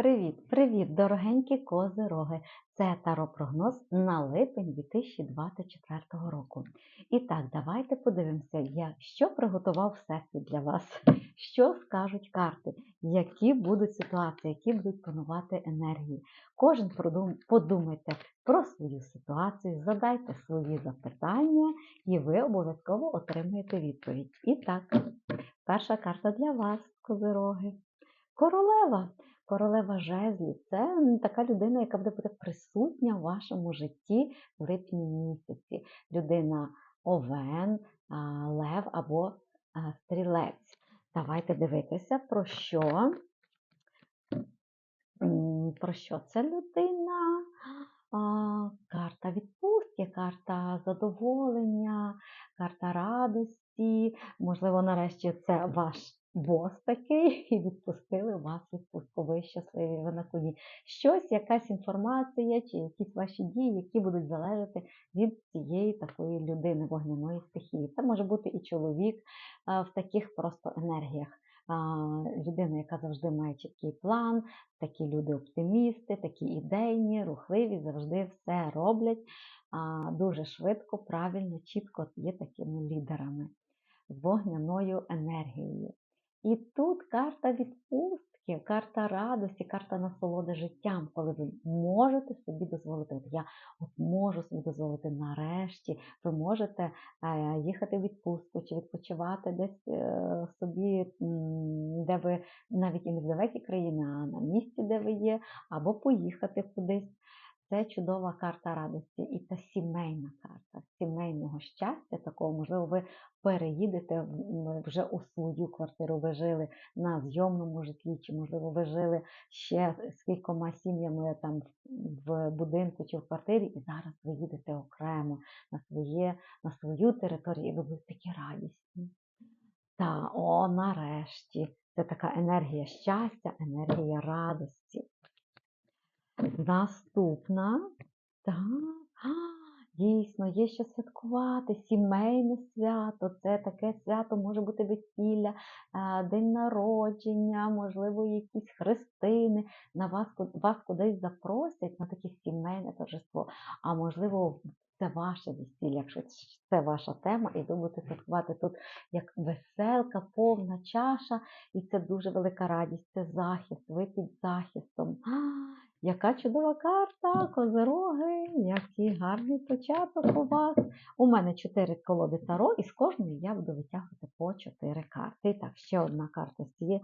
Привіт, привіт, дорогенькі козироги! Це таро-прогноз на липень 2024 року. І так, давайте подивимося, я, що приготував Всесвіт для вас, що скажуть карти, які будуть ситуації, які будуть панувати енергії. Кожен подумайте про свою ситуацію, задайте свої запитання, і ви обов'язково отримаєте відповідь. І так, перша карта для вас, козироги. Королева. Королева жезлів це така людина, яка буде присутня в вашому житті в липні місяці. Людина овен, лев або стрілець. Давайте дивитися, про що, про що це людина. Карта відпустки, карта задоволення, карта радості. Можливо, нарешті це ваш бос такий, і відпустили вас відпустку. Ви щасливі, ви на коні. Щось, якась інформація чи якісь ваші дії, які будуть залежати від цієї такої людини, вогняної стихії. Це може бути і чоловік в таких просто енергіях. Людина, яка завжди має чіткий план, такі люди оптимісти, такі ідейні, рухливі, завжди все роблять дуже швидко, правильно, чітко є такими лідерами вогняною енергією. І тут карта відпустки, карта радості, карта насолоди життям, коли ви можете собі дозволити. От я от можу собі дозволити нарешті, ви можете е, їхати в відпустку чи відпочивати десь е, собі, де ви навіть і не в далекій країні, а на місці, де ви є, або поїхати кудись. Це чудова карта радості, і це сімейна карта сімейного щастя. Такого, можливо, ви переїдете вже у свою квартиру. Ви жили на зйомному житлі, чи, можливо, ви жили ще з кількома сім'ями там в будинку чи в квартирі, і зараз ви їдете окремо на, своє, на свою територію, і ви будете такі радісні. Та, о, нарешті. Це така енергія щастя, енергія радості. Наступна. Так. Дійсно, є що святкувати. Сімейне свято. Це таке свято може бути весілля, день народження, можливо, якісь хрестини. На вас, вас кудись запросять на таке сімейне торжество. А можливо, це ваше весілля, якщо це ваша тема, і ви будете святкувати тут як веселка, повна чаша, і це дуже велика радість. Це захист, ви під захистом. Яка чудова карта, козироги, який гарний початок у вас. У мене чотири колоди таро, і з кожної я буду витягувати по чотири карти. І так, ще одна карта з цієї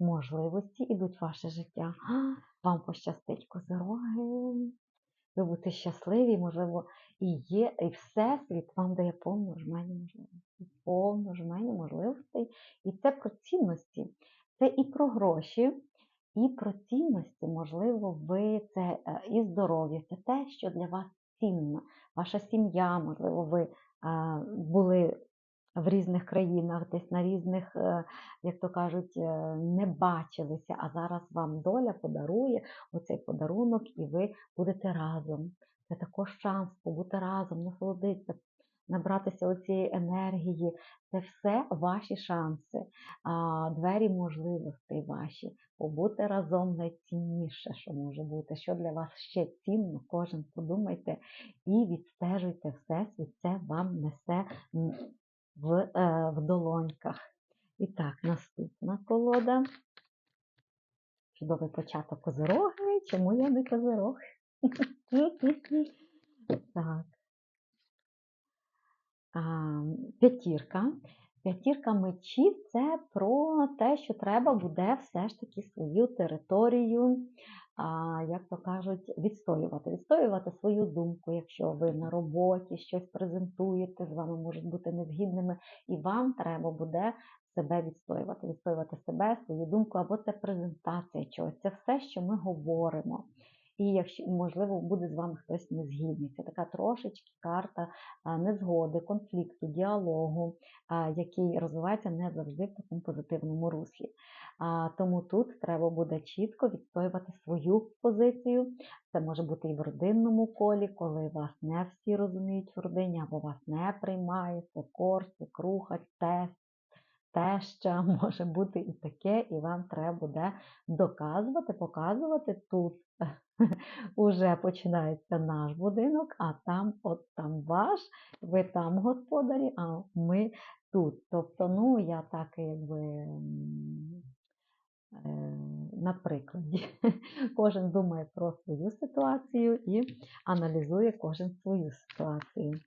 можливості ідуть в ваше життя. Вам пощастить козироги. Ви будете щасливі, можливо, і є, і Всесвіт вам дає повну жменю можливостей. Повну жменю можливостей. І це про цінності. Це і про гроші, і про цінності, можливо, ви це е, і здоров'я, це те, що для вас цінно. Ваша сім'я, можливо, ви е, були в різних країнах, десь на різних, е, як то кажуть, не бачилися, а зараз вам доля подарує оцей подарунок, і ви будете разом. Це також шанс побути разом, насолодитися, набратися оцієї енергії. Це все ваші шанси, двері можливостей ваші. Побути разом найцінніше, що може бути, що для вас ще цінно, кожен подумайте і відстежуйте всесвіт, це вам несе в, е, в долоньках. І так, наступна колода. Чудовий початок козироги. Чому я не козирог? Так. П'ятірка. П'ятірка мечів це про те, що треба буде все ж таки свою територію, як то кажуть, відстоювати. Відстоювати свою думку, якщо ви на роботі щось презентуєте, з вами можуть бути незгідними, і вам треба буде себе відстоювати, відстоювати себе, свою думку, або це презентація чогось. Це все, що ми говоримо. І якщо можливо буде з вами хтось незгідний, це така трошечки карта незгоди, конфлікту, діалогу, який розвивається не завжди в такому позитивному руслі. Тому тут треба буде чітко відстоювати свою позицію. Це може бути і в родинному колі, коли вас не всі розуміють в родині, або вас не приймає, це кор, це круха, тест. Теща, може бути і таке, і вам треба буде доказувати, показувати тут. Уже починається наш будинок, а там, от там ваш, ви там господарі, а ми тут. Тобто, ну, я так якби. е, На прикладі. Кожен думає про свою ситуацію і аналізує кожен свою ситуацію.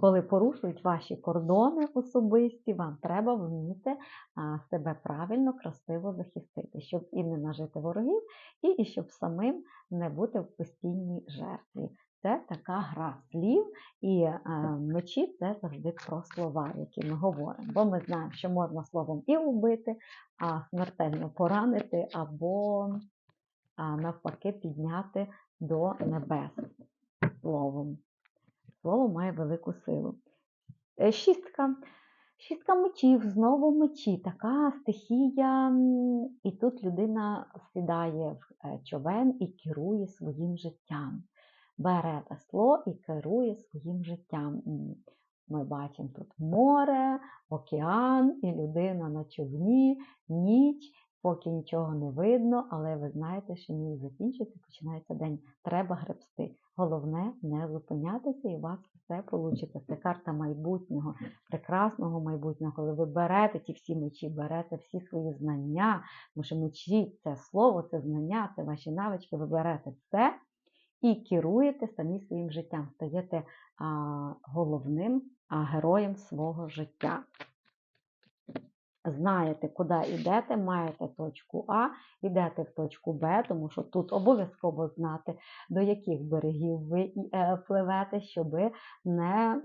Коли порушують ваші кордони особисті, вам треба вміти себе правильно, красиво захистити, щоб і не нажити ворогів, і, щоб самим не бути в постійній жертві. Це така гра слів, і е, мечі це завжди про слова, які ми говоримо. Бо ми знаємо, що можна словом і убити, а смертельно поранити, або навпаки підняти до небес словом. Слово має велику силу. Е, Шістка. Шістка мечів, знову мечі, така стихія, і тут людина сідає в е, човен і керує своїм життям. Бере весло і керує своїм життям. Ми бачимо тут море, океан і людина на човні, ніч, поки нічого не видно, але ви знаєте, що ніч закінчиться, починається день. Треба гребсти. Головне не зупинятися, і у вас все вийде. Це карта майбутнього, прекрасного майбутнього, коли ви берете ті всі мечі, берете всі свої знання, тому що мечі це слово, це знання, це ваші навички, ви берете це і керуєте самі своїм життям, стаєте а, головним а, героєм свого життя. Знаєте, куди йдете, маєте точку А, йдете в точку Б, тому що тут обов'язково знати, до яких берегів ви е, пливете, щоб не,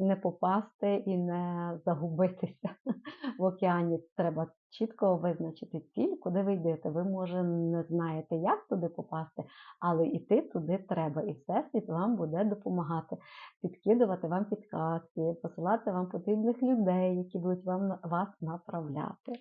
не попасти і не загубитися в океані. Треба чітко визначити ціль, куди ви йдете. Ви, може, не знаєте, як туди попасти, але йти туди треба. І Всесвіт вам буде допомагати, підкидувати вам підказки, посилати вам потрібних людей, які будуть вам вас направляти.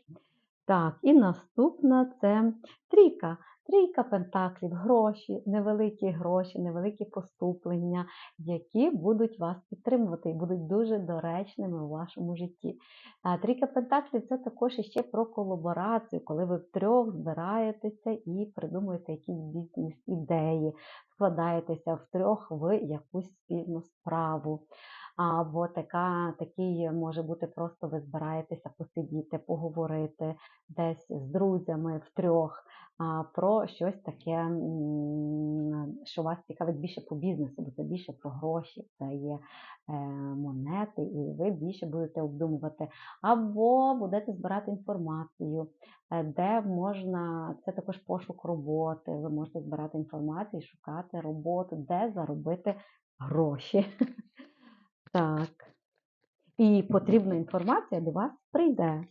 Так, і наступна це трійка. Трійка пентаклів, гроші, невеликі гроші, невеликі поступлення, які будуть вас підтримувати і будуть дуже доречними у вашому житті. Трійка пентаклів це також іще про колаборацію, коли ви втрьох збираєтеся і придумуєте якісь бізнес-ідеї, вкладаєтеся втрьох в якусь спільну справу. Або така, такий може бути просто ви збираєтеся посидіти, поговорити десь з друзями втрьох про щось таке, що вас цікавить більше по бізнесу, бо це більше про гроші, це є е, монети, і ви більше будете обдумувати. Або будете збирати інформацію, е, де можна, це також пошук роботи, ви можете збирати інформацію, шукати роботу, де заробити гроші. Так. І потрібна інформація до вас прийде.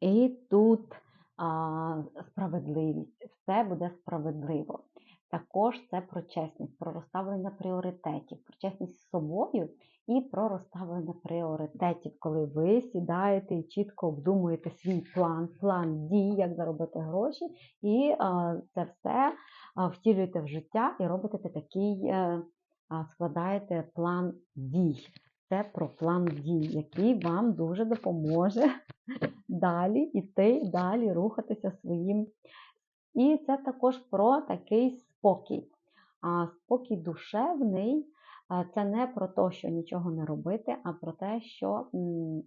І тут а, справедливість, все буде справедливо. Також це про чесність, про розставлення пріоритетів, про чесність з собою і про розставлення пріоритетів, коли ви сідаєте і чітко обдумуєте свій план, план дій, як заробити гроші, і а, це все втілюєте в життя і робите такий, е, а, складаєте план дій. Це про план дій, який вам дуже допоможе далі іти, далі рухатися своїм. І це також про такий спокій. А спокій душевний це не про те, що нічого не робити, а про те, що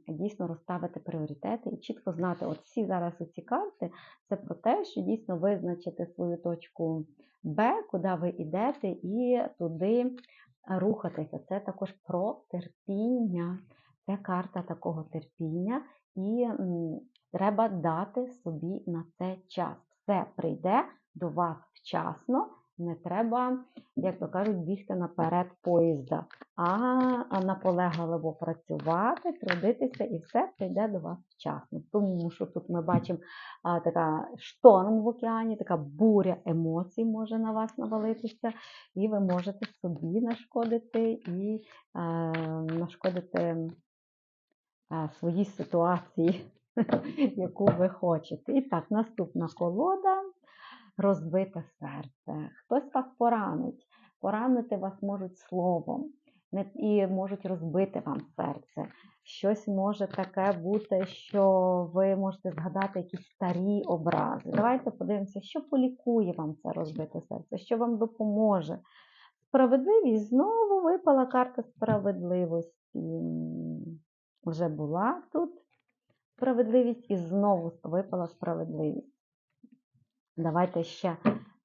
дійсно розставити пріоритети і чітко знати, от всі зараз ці карти, це про те, що дійсно визначити свою точку Б, куди ви йдете, і туди рухатися. Це також про терпіння. Це карта такого терпіння, і треба дати собі на це час. Все прийде до вас вчасно, не треба, як то кажуть, бігти наперед поїзда, а, наполегливо працювати, трудитися, і все прийде до вас вчасно. Тому що тут ми бачимо а, така шторм в океані, така буря емоцій може на вас навалитися, і ви можете собі нашкодити і е, нашкодити е, своїй ситуації, яку ви хочете. І так, наступна колода розбите серце. Хтось вас поранить. Поранити вас можуть словом. і можуть розбити вам серце. Щось може таке бути, що ви можете згадати якісь старі образи. Давайте подивимося, що полікує вам це розбите серце, що вам допоможе. Справедливість знову випала карта справедливості. Вже була тут справедливість і знову випала справедливість. Давайте ще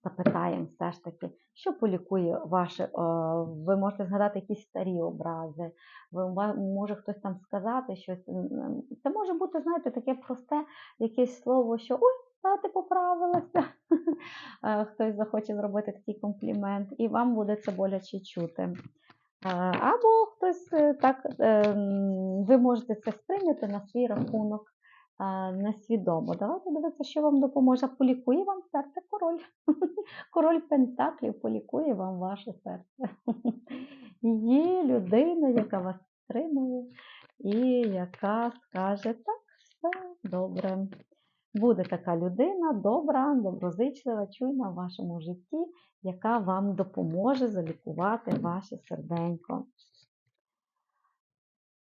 запитаємо все ж таки, що полікує ваше. е, Ви можете згадати якісь старі образи, може хтось там сказати щось. Це може бути, знаєте, таке просте якесь слово, що ой, та ти поправилася. Е, Хтось захоче зробити такий комплімент, і вам буде це боляче чути. Е, Або хтось так, е, ви можете це сприйняти на свій рахунок несвідомо. Давайте дивитися, що вам допоможе. Полікує вам серце король. Король Пентаклів полікує вам ваше серце. Є людина, яка вас стримує і яка скаже, так, все добре. Буде така людина добра, доброзичлива, чуйна в вашому житті, яка вам допоможе залікувати ваше серденько.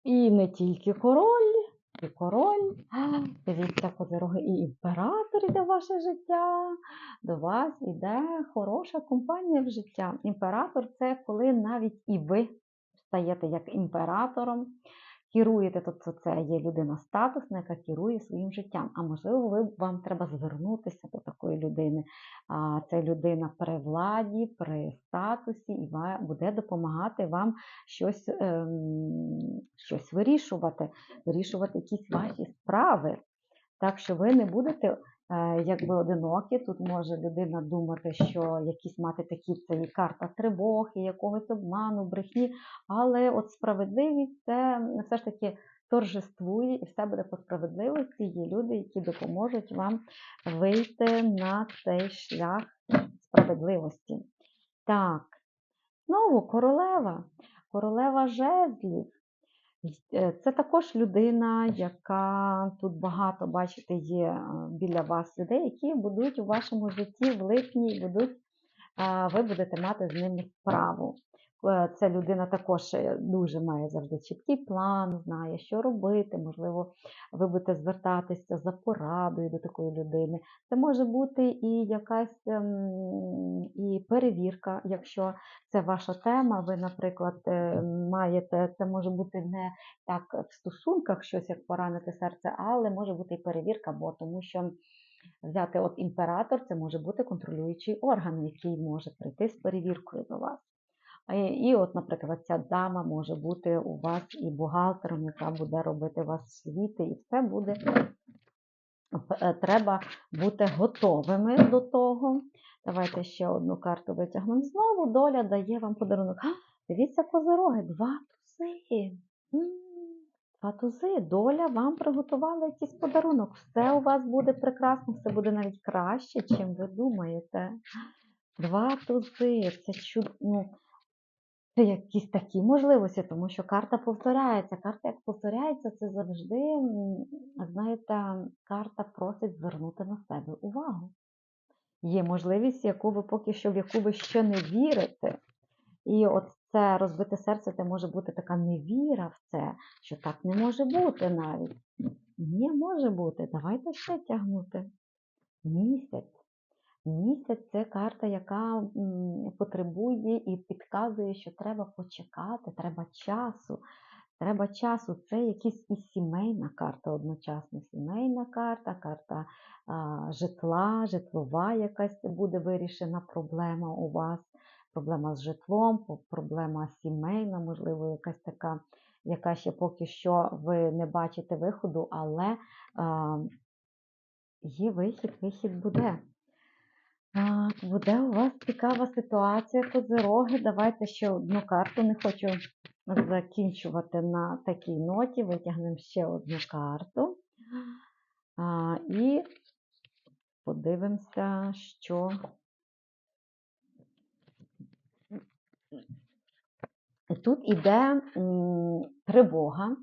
І не тільки король, і король, дивіться, козироги, і імператор іде в ваше життя. До вас іде хороша компанія в життя. Імператор це коли навіть і ви стаєте як імператором, керуєте, тобто це є людина статусна, яка керує своїм життям. А можливо, ви, вам треба звернутися до такої людини. А це людина при владі, при статусі, і буде допомагати вам щось, ем, щось вирішувати, вирішувати якісь ваші справи. Так що ви не будете якби одинокі. Тут може людина думати, що якісь мати такі це і карта тривог, і якогось обману, брехні. Але от справедливість це все ж таки торжествує і все буде по справедливості. Є люди, які допоможуть вам вийти на цей шлях справедливості. Так, знову королева, королева жезлів. Е, Це також людина, яка тут багато, бачите, є е, біля вас людей, які будуть у вашому житті в липні, будуть, ви будете мати з ними справу. Е, Це людина також е, дуже має завжди чіткий план, знає, що робити. Можливо, ви будете звертатися за порадою до такої людини. Це може бути і якась ем, і перевірка, якщо це ваша тема. Ви, наприклад, е, маєте, це може бути не так в стосунках щось як поранити серце, але може бути і перевірка, бо тому що взяти от імператор, це може бути контролюючий орган, який може прийти з перевіркою до вас. А І от, наприклад, ця дама може бути у вас і бухгалтером, яка буде робити вас світи, і все буде. Е, Треба бути готовими до того. Давайте ще одну карту витягнемо. Знову доля дає вам подарунок. А, дивіться, козироги, два тузи. Два тузи. Доля вам приготувала якийсь подарунок. Все у вас буде прекрасно, все буде навіть краще, чим ви думаєте. Два тузи. Це чуд... це якісь такі можливості, тому що карта повторяється. Карта, як повторяється, це завжди, знаєте, карта просить звернути на себе увагу. Є можливість, яку ви поки що, в яку ви ще не вірите. І от це розбите серце, це може бути така невіра в це, що так не може бути навіть. Ні, може бути. Давайте ще тягнути. Місяць. Місяць це карта, яка потребує і підказує, що треба почекати, треба часу. Треба часу. Це якась і сімейна карта одночасно. Сімейна карта, карта а, житла, житлова якась буде вирішена проблема у вас, проблема з житлом, проблема сімейна, можливо, якась така, яка ще поки що ви не бачите виходу, але а, є вихід, вихід буде. Так, буде у вас цікава ситуація, козироги. Давайте ще одну карту. Не хочу закінчувати на такій ноті. Витягнемо ще одну карту. А, і подивимося, що. Тут іде тривога,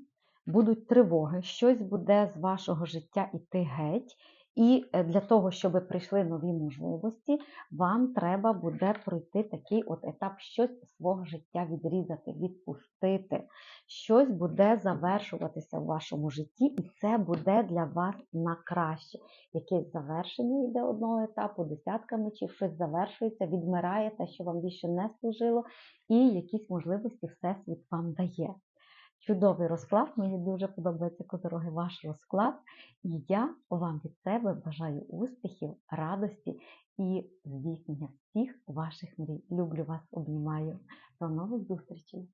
будуть тривоги, щось буде з вашого життя іти геть, І е, для того, щоб прийшли нові можливості, вам треба буде пройти такий от етап, щось свого життя відрізати, відпустити. Щось буде завершуватися в вашому житті, і це буде для вас на краще. Якесь завершення йде одного етапу, десятка мечів, щось завершується, відмирає те, що вам більше не служило, і якісь можливості Всесвіт вам дає. Чудовий розклад, мені дуже подобається козороги ваш розклад. І я вам від себе бажаю успіхів, радості і здійснення всіх ваших мрій. Люблю вас, обнімаю. До нових зустрічей!